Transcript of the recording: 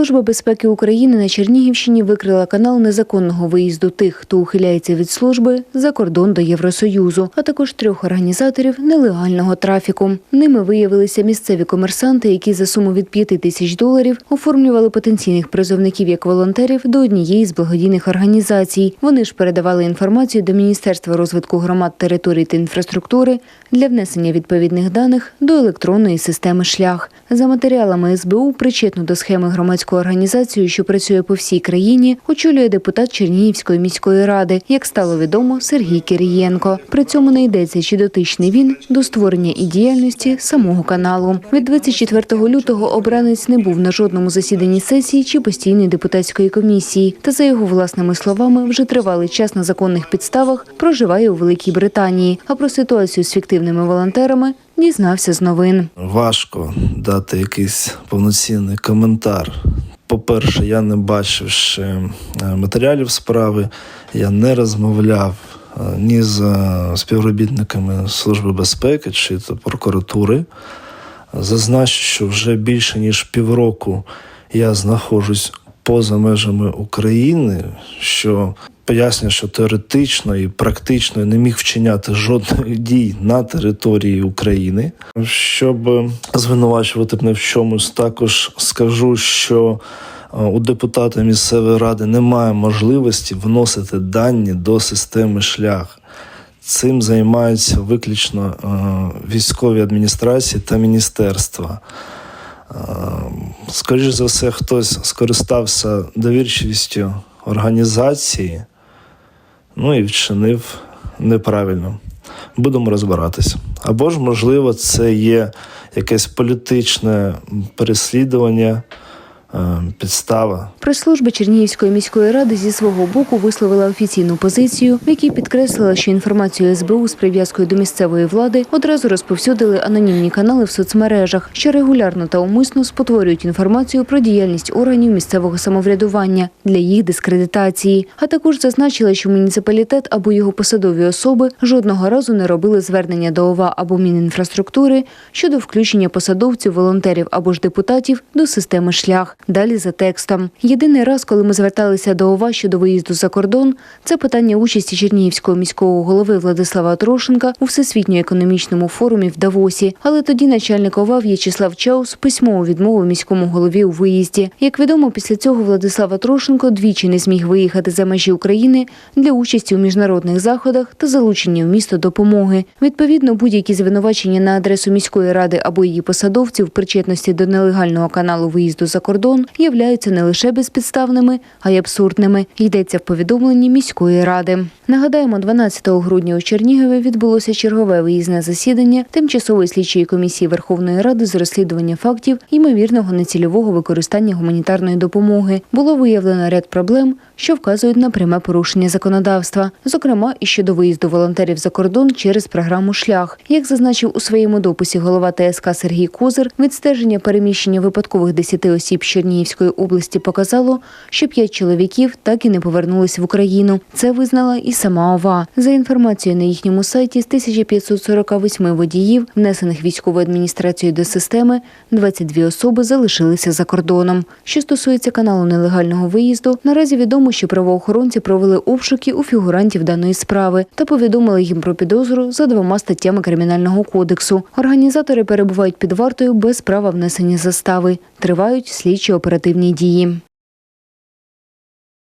Служба безпеки України на Чернігівщині викрила канал незаконного виїзду тих, хто ухиляється від служби за кордон до Євросоюзу, а також трьох організаторів нелегального трафіку. Ними виявилися місцеві комерсанти, які за суму від 5 тисяч доларів оформлювали потенційних призовників як волонтерів до однієї з благодійних організацій. Вони ж передавали інформацію до Міністерства розвитку громад, територій та інфраструктури для внесення відповідних даних до електронної системи шлях. За матеріалами СБУ причетну до схеми громадську організацію, що працює по всій країні, очолює депутат Чернігівської міської ради, як стало відомо, Сергій Кирієнко. При цьому не йдеться, чи дотичний він до створення і діяльності самого каналу. Від 24 лютого обранець не був на жодному засіданні сесії чи постійної депутатської комісії. Та за його власними словами, вже тривалий час на законних підставах проживає у Великій Британії. А про ситуацію з фіктивними волонтерами дізнався з новин. Важко дати якийсь повноцінний коментар. По-перше, я не бачив ще матеріалів справи, я не розмовляв е, ні з е, співробітниками Служби безпеки чи прокуратури. Зазначу, що вже більше ніж півроку я знаходжусь поза межами України, що пояснює, що теоретично і практично не міг вчиняти жодних дій на території України. Щоб звинувачувати мене в чомусь, також скажу, що е, у депутата місцевої ради немає можливості вносити дані до системи шлях. Цим займаються виключно е, військові адміністрації та міністерства. Скоріше за все, хтось скористався довірчивістю організації, ну і вчинив неправильно. Будемо розбиратися. Або ж, можливо, це є якесь політичне переслідування, підстава. Прес-служба Чернігівської міської ради зі свого боку висловила офіційну позицію, в якій підкреслила, що інформацію СБУ з прив'язкою до місцевої влади одразу розповсюдили анонімні канали в соцмережах, що регулярно та умисно спотворюють інформацію про діяльність органів місцевого самоврядування для їх дискредитації. А також зазначила, що муніципалітет або його посадові особи жодного разу не робили звернення до ОВА або Мінінфраструктури щодо включення посадовців, волонтерів або ж депутатів до системи шлях. Далі за текстом. Єдиний раз, коли ми зверталися до ОВА щодо виїзду за кордон, це питання участі Чернігівського міського голови Владислава Трошенка у всесвітньо-економічному форумі в Давосі. Але тоді начальник ОВА В'ячеслав Чаус письмово відмовив міському голові у виїзді. Як відомо, після цього Владислава Трошенко двічі не зміг виїхати за межі України для участі у міжнародних заходах та залучення в місто допомоги. Відповідно, будь-які звинувачення на адресу міської ради або її посадовців в причетності до нелегального каналу виїзду за кордон являються не лише безпідставними, а й абсурдними. Йдеться в повідомленні міської ради. Нагадаємо, 12 грудня у Чернігові відбулося чергове виїзне засідання тимчасової слідчої комісії Верховної Ради з розслідування фактів ймовірного нецільового використання гуманітарної допомоги. Було виявлено ряд проблем, що вказують на пряме порушення законодавства, зокрема і щодо виїзду волонтерів за кордон через програму Шлях. Як зазначив у своєму дописі голова ТСК Сергій Козир, відстеження переміщення випадкових 10 осіб з Чернігівської області показало, що 5 чоловіків так і не повернулись в Україну. Це визнала і сама ОВА. За інформацією на їхньому сайті, з 1548 водіїв, внесених військовою адміністрацією до системи, 22 особи залишилися за кордоном. Що стосується каналу нелегального виїзду, наразі відомо, що правоохоронці провели обшуки у фігурантів даної справи та повідомили їм про підозру за двома статтями кримінального кодексу. Організатори перебувають під вартою без права внесення застави. Тривають слідчі оперативні дії.